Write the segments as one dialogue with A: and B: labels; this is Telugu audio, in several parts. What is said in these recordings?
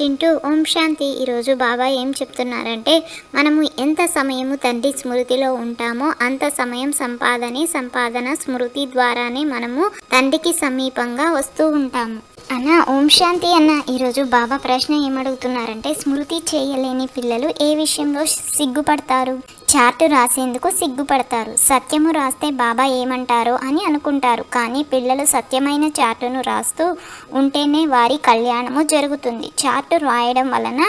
A: చింటూ ఓం శాంతి. ఈరోజు బాబా ఏం చెప్తున్నారంటే మనము ఎంత సమయము తండ్రి స్మృతిలో ఉంటామో అంత సమయం సంపాదనే సంపాదన స్మృతి ద్వారానే మనము తండ్రికి సమీపంగా వస్తూ ఉంటాము. అన్న ఓం శాంతి అన్న. ఈరోజు బాబా ప్రశ్న ఏమడుగుతున్నారంటే స్మృతి చేయలేని పిల్లలు ఏ విషయంలో సిగ్గుపడతారు? చార్టు రాసేందుకు సిగ్గుపడతారు. సత్యము రాస్తే బాబా ఏమంటారో అని అనుకుంటారు. కానీ పిల్లలు సత్యమైన చార్టును రాస్తూ ఉంటేనే వారి కళ్యాణము జరుగుతుంది. చార్టు రాయడం వలన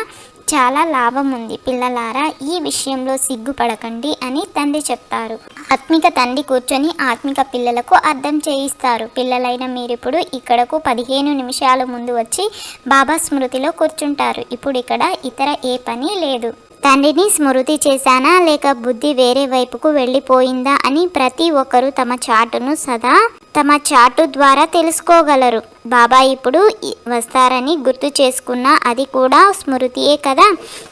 A: చాలా లాభం ఉంది పిల్లలారా. ఈ విషయంలో సిగ్గుపడకండి అని తండ్రి చెప్తారు. ఆత్మిక తండ్రి కూర్చొని ఆత్మిక పిల్లలకు అర్థం చేయిస్తారు. పిల్లలైన మీరిప్పుడు ఇక్కడకు పదిహేను నిమిషాల ముందు వచ్చి బాబా స్మృతిలో కూర్చుంటారు. ఇప్పుడు ఇక్కడ ఇతర ఏ పని లేదు. తండ్రిని స్మృతి చేశానా లేక బుద్ధి వేరే వైపుకు వెళ్ళిపోయిందా అని ప్రతి ఒక్కరూ తమ చాటును సదా తమ చాటు ద్వారా తెలుసుకోగలరు. బాబా ఇప్పుడు వస్తారని గుర్తు చేసుకున్నా అది కూడా స్మృతియే కదా.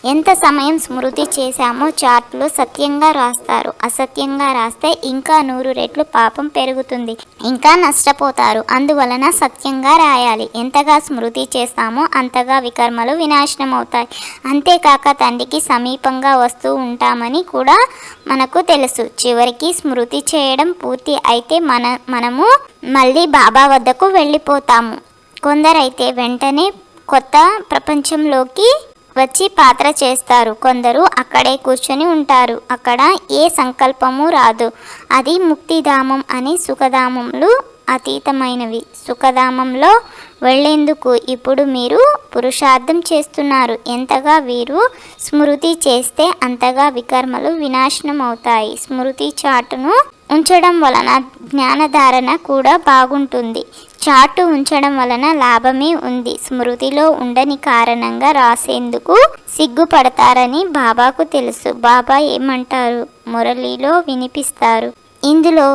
A: ఎంత సమయం స్మృతి చేశామో చార్ట్లో సత్యంగా రాస్తారు. అసత్యంగా రాస్తే ఇంకా నూరు రెట్లు పాపం పెరుగుతుంది. ఇంకా నష్టపోతారు. అందువలన సత్యంగా రాయాలి. ఎంతగా స్మృతి చేస్తామో అంతగా వికర్మలు వినాశనం అవుతాయి అంతేకాక తండ్రికి సమీపంగా వస్తూ ఉంటామని కూడా మనకు తెలుసు. చివరికి స్మృతి చేయడం పూర్తి అయితే మన మనము మళ్ళీ బాబా వద్దకు వెళ్ళిపోతాము. కొందరైతే వెంటనే కొత్త ప్రపంచంలోకి వచ్చి పాత్ర చేస్తారు. కొందరు అక్కడే కూర్చొని ఉంటారు. అక్కడ ఏ సంకల్పము రాదు. అది ముక్తిధామం అని సుఖధామములు అతీతమైనవి. సుఖధామంలో వెళ్ళేందుకు ఇప్పుడు మీరు పురుషార్థం చేస్తున్నారు. ఎంతగా వీరు స్మృతి చేస్తే అంతగా వికర్మలు వినాశనం అవుతాయి స్మృతి చాటును ఉంచడం వలన జ్ఞానధారణ కూడా బాగుంటుంది. చాటు ఉంచడం వలన లాభమే ఉంది. స్మృతిలో ఉండని కారణంగా రాసేందుకు సిగ్గుపడతారని బాబాకు తెలుసు. బాబా ఏమంటారు? మురళిలో వినిపిస్తారు. ఇందులో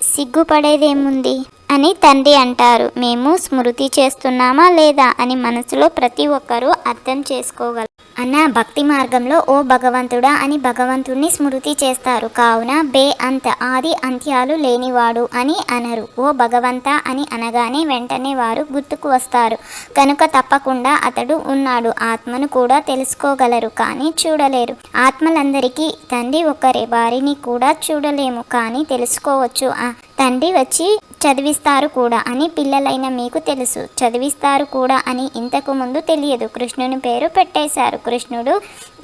A: సిగ్గుపడేదేముంది? అని తండ్రి అంటారు. మేము స్మృతి చేస్తున్నామా లేదా అని మనసులో ప్రతి ఒక్కరూ అర్థం చేసుకోగలరు అన్న భక్తి మార్గంలో ఓ భగవంతుడా అని భగవంతుణ్ణి స్మృతి చేస్తారు. కావున బే అంత ఆది అంత్యాలు లేనివాడు అని అనరు. ఓ భగవంత అని అనగానే వెంటనే వారు గుర్తుకు వస్తారు. కనుక తప్పకుండా అతడు ఉన్నాడు. ఆత్మను కూడా తెలుసుకోగలరు కానీ చూడలేరు. ఆత్మలందరికీ తండ్రి ఒకరే వారిని కూడా చూడలేము కానీ తెలుసుకోవచ్చు. తండ్రి వచ్చి చదివిస్తారు కూడా అని పిల్లలైన మీకు తెలుసు. చదివిస్తారు కూడా అని ఇంతకు ముందు తెలియదు. కృష్ణుని పేరు పెట్టేశారు. కృష్ణుడు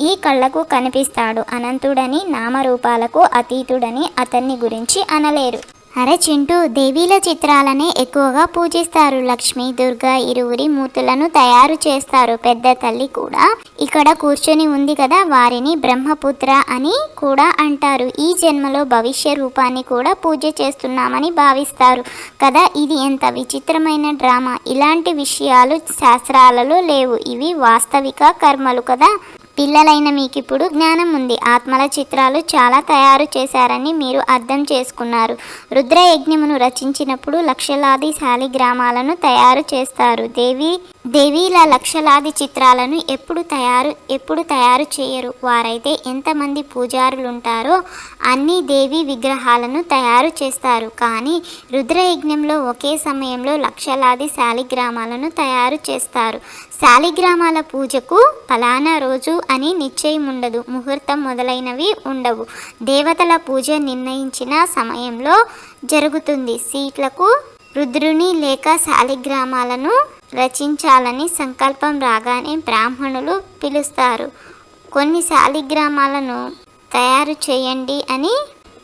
A: ఈ కళ్ళకు కనిపిస్తాడు. అనంతుడని నామరూపాలకు అతీతుడని అతన్ని గురించి అనలేరు. అరే చింటూ దేవీల చిత్రాలనే ఎక్కువగా పూజిస్తారు. లక్ష్మి దుర్గా ఇరువురి మూర్తులను తయారు చేస్తారు. పెద్ద తల్లి కూడా ఇక్కడ కూర్చొని ఉంది కదా వారిని బ్రహ్మపుత్ర అని కూడా అంటారు. ఈ జన్మలో భవిష్య రూపాన్ని కూడా పూజ చేస్తున్నామని భావిస్తారు కదా. ఇది ఎంత విచిత్రమైన డ్రామా. ఇలాంటి విషయాలు శాస్త్రాలలో లేవు. ఇవి వాస్తవిక కర్మలు కదా. పిల్లలైన మీకు ఇప్పుడు జ్ఞానం ఉంది ఆత్మల చిత్రాలు చాలా తయారు చేశారని మీరు అర్థం చేసుకున్నారు. రుద్రయజ్ఞమును రచించినప్పుడు లక్షలాది శాలిగ్రామాలను తయారు చేస్తారు. దేవి దేవీల లక్షలాది చిత్రాలను ఎప్పుడు తయారు ఎప్పుడు తయారు చేయరు. వారైతే ఎంతమంది పూజారులు ఉంటారో అన్ని దేవి విగ్రహాలను తయారు చేస్తారు. కానీ రుద్రయజ్ఞంలో ఒకే సమయంలో లక్షలాది శాలిగ్రామాలను తయారు చేస్తారు. శాలిగ్రామాల పూజకు ఫలానా రోజు అని నిశ్చయం ఉండదు ముహూర్తం మొదలైనవి ఉండవు. దేవతల పూజ నిర్ణయించిన సమయంలో జరుగుతుంది. సీట్లకు రుద్రుని లేక శాలిగ్రామాలను రచించాలని సంకల్పం రాగానే బ్రాహ్మణులు పిలుస్తారు. కొన్ని శాలిగ్రామాలను తయారు చేయండి అని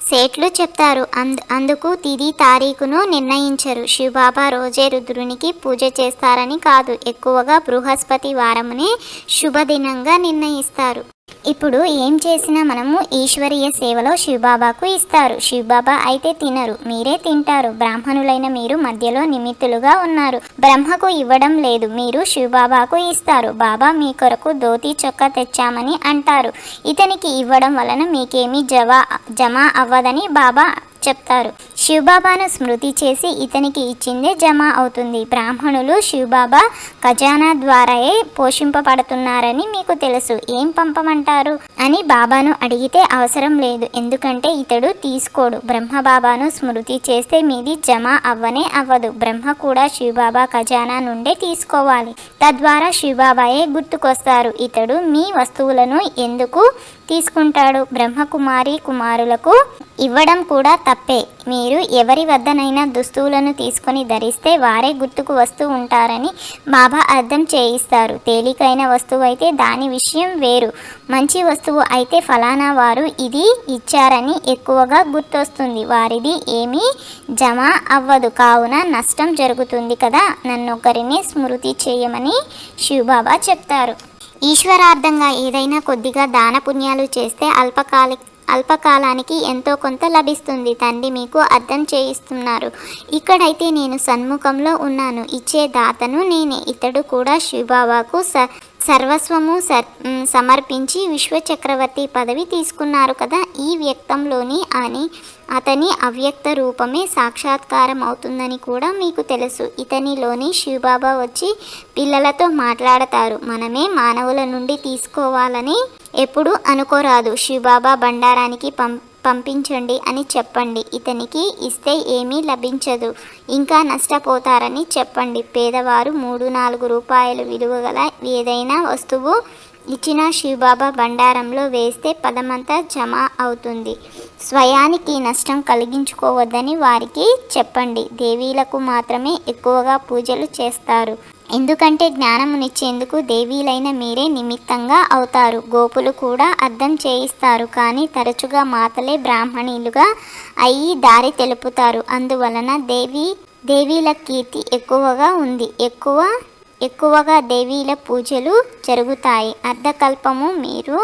A: సేట్లు చెప్తారు. అందు అందుకు తిది తారీఖును నిర్ణయించరు. శివబాబా రోజే రుద్రునికి పూజ చేస్తారని కాదు. ఎక్కువగా బృహస్పతి వారమునే శుభదినంగా నిర్ణయిస్తారు. ఇప్పుడు ఏం చేసినా మనము ఈశ్వరీయ సేవలో శివబాబాకు ఇస్తారు. శివబాబా అయితే తినరు మీరే తింటారు. బ్రాహ్మణులైన మీరు మధ్యలో నిమిత్తులుగా ఉన్నారు. బ్రహ్మకు ఇవ్వడం లేదు మీరు శివబాబాకు ఇస్తారు. బాబా మీ కొరకు ధోతి చొక్కా తెచ్చామని అంటారు. ఇతనికి ఇవ్వడం వలన మీకేమీ జవా జమ అవ్వదని బాబా చెప్తారు. శివబాబాను స్మృతి చేసి ఇతనికి ఇచ్చిందే జమ అవుతుంది. బ్రాహ్మణులు శివబాబా ఖజానా ద్వారాయే పోషింపబడుతున్నారని మీకు తెలుసు. ఏం పంపమంటారు? అని బాబాను అడిగితే అవసరం లేదు. ఎందుకంటే ఇతడు తీసుకోడు. బ్రహ్మ బాబాను స్మృతి చేస్తే మీది జమ అవ్వనే అవ్వదు. బ్రహ్మ కూడా శివబాబా ఖజానా నుండే తీసుకోవాలి. తద్వారా శివబాబాయే గుర్తుకొస్తారు. ఇతడు మీ వస్తువులను ఎందుకు తీసుకుంటాడు? బ్రహ్మకుమారి కుమారులకు ఇవ్వడం కూడా తప్పే. మీరు ఎవరి వద్దనైనా దుస్తువులను తీసుకొని ధరిస్తే వారే గుర్తుకు వస్తూ ఉంటారని బాబా అర్థం చేయిస్తారు. తేలికైన వస్తువు అయితే దాని విషయం వేరు. మంచి వస్తువు అయితే ఫలానా వారు ఇది ఇచ్చారని ఎక్కువగా గుర్తొస్తుంది. వారిది ఏమీ జమ అవ్వదు. కావున నష్టం జరుగుతుంది కదా? నన్నొకరిని స్మృతి చేయమని శివబాబా చెప్తారు. ఈశ్వరార్థంగా ఏదైనా కొద్దిగా దాన పుణ్యాలు చేస్తే అల్పకాలిక అల్పకాలానికి ఎంతో కొంత లభిస్తుంది. తండ్రి మీకు అర్థం చేయిస్తున్నారు. ఇక్కడైతే నేను సన్ముఖంలో ఉన్నాను. ఇచ్చే దాతను నేనే. ఇతడు కూడా శివబాబాకు స సర్వస్వము సర్ సమర్పించి విశ్వచక్రవర్తి పదవి తీసుకున్నారు కదా ఈ వ్యక్తంలోని అని అతని అవ్యక్త రూపమే సాక్షాత్కారం అవుతుందని కూడా మీకు తెలుసు. ఇతనిలోని శివబాబా వచ్చి పిల్లలతో మాట్లాడతారు. మనమే మానవుల నుండి తీసుకోవాలని ఎప్పుడు అనుకోరాదు. శివబాబా బండారానికి పం పంపించండి అని చెప్పండి. ఇతనికి ఇస్తే ఏమీ లభించదు. ఇంకా నష్టపోతారని చెప్పండి. పేదవారు మూడు నాలుగు రూపాయలు విలువ గల ఏదైనా వస్తువు ఇచ్చిన శివబాబా బండారంలో వేస్తే పదమంతా జమ అవుతుంది. స్వయానికి నష్టం కలిగించుకోవద్దని వారికి చెప్పండి. దేవీలకు మాత్రమే ఎక్కువగా పూజలు చేస్తారు. ఎందుకంటే జ్ఞానమునిచ్చేందుకు దేవీలైన మీరే నిమిత్తంగా అవుతారు. గోపులు కూడా అర్థం చేయిస్తారు. కానీ తరచుగా మాతలే బ్రాహ్మణీలుగా అయ్యి దారి తెలుపుతారు. అందువలన దేవి దేవీల కీర్తి ఎక్కువగా ఉంది. ఎక్కువ ఎక్కువగా దేవీల పూజలు జరుగుతాయి. అర్ధకల్పము మీరు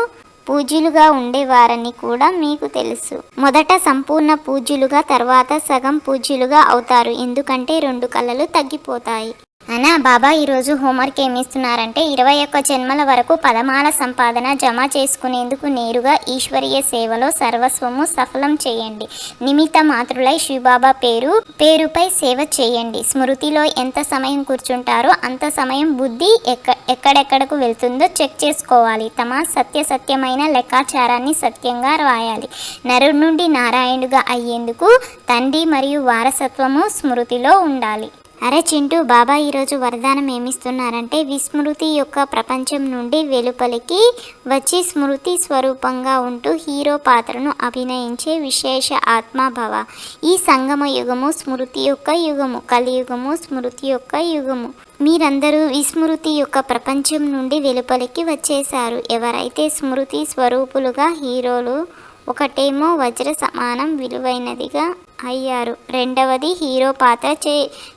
A: పూజ్యులుగా ఉండేవారని కూడా మీకు తెలుసు. మొదట సంపూర్ణ పూజ్యులుగా తర్వాత సగం పూజ్యులుగా అవుతారు. ఎందుకంటే రెండు కళలు తగ్గిపోతాయి. అనా బాబా ఈరోజు హోంవర్క్ ఏమిస్తున్నారంటే ఇరవై ఒక్క జన్మల వరకు పదమాల సంపాదన జమ చేసుకునేందుకు నేరుగా ఈశ్వరీయ సేవలో సర్వస్వము సఫలం చేయండి. నిమిత్త మాతృలై శివబాబా పేరు పేరుపై సేవ చేయండి. స్మృతిలో ఎంత సమయం కూర్చుంటారో అంత సమయం బుద్ధి ఎక్క ఎక్కడెక్కడకు వెళ్తుందో చెక్ చేసుకోవాలి. తమ సత్య సత్యమైన లెక్కాచారాన్ని సత్యంగా రాయాలి. నరు నుండి నారాయణుగా అయ్యేందుకు తండ్రి మరియు వారసత్వము స్మృతిలో ఉండాలి. అరే చింటూ బాబా ఈరోజు వరదానం ఏమిస్తున్నారంటే విస్మృతి యొక్క ప్రపంచం నుండి వెలుపలికి వచ్చి స్మృతి స్వరూపంగా ఉంటూ హీరో పాత్రను అభినయించే విశేష ఆత్మభవ ఈ సంగమ యుగము స్మృతి యొక్క యుగము కలియుగము స్మృతి యొక్క యుగము. మీరందరూ విస్మృతి యొక్క ప్రపంచం నుండి వెలుపలికి వచ్చేశారు. ఎవరైతే స్మృతి స్వరూపులుగా హీరోలు ఒకటేమో వజ్ర సమానం విలువైనదిగా అయ్యారు. రెండవది హీరో పాత్ర చే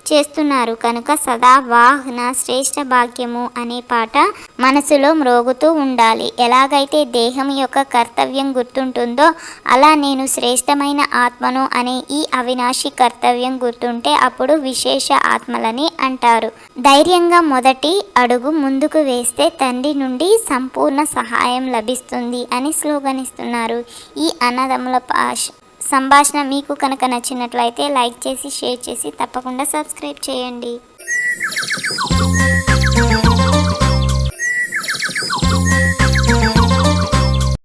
A: చేస్తున్నారు. కనుక సదా వాహ్ నా శ్రేష్ఠ భాగ్యము అనే పాట మనసులో మ్రోగుతూ ఉండాలి. ఎలాగైతే దేహం యొక్క కర్తవ్యం గుర్తుంటుందో అలా నేను శ్రేష్టమైన ఆత్మను అనే ఈ అవినాశి కర్తవ్యం గుర్తుంటే అప్పుడు విశేష ఆత్మలని అంటారు. ధైర్యంగా మొదటి అడుగు ముందుకు వేస్తే తండ్రి నుండి సంపూర్ణ సహాయం లభిస్తుంది అని స్లోగనిస్తున్నారు. ఈ అన్నదమ్ముల పాష సంభాషణ మీకు కనుక నచ్చినట్లయితే లైక్ చేసి షేర్ చేసి తప్పకుండా సబ్స్క్రైబ్ చేయండి.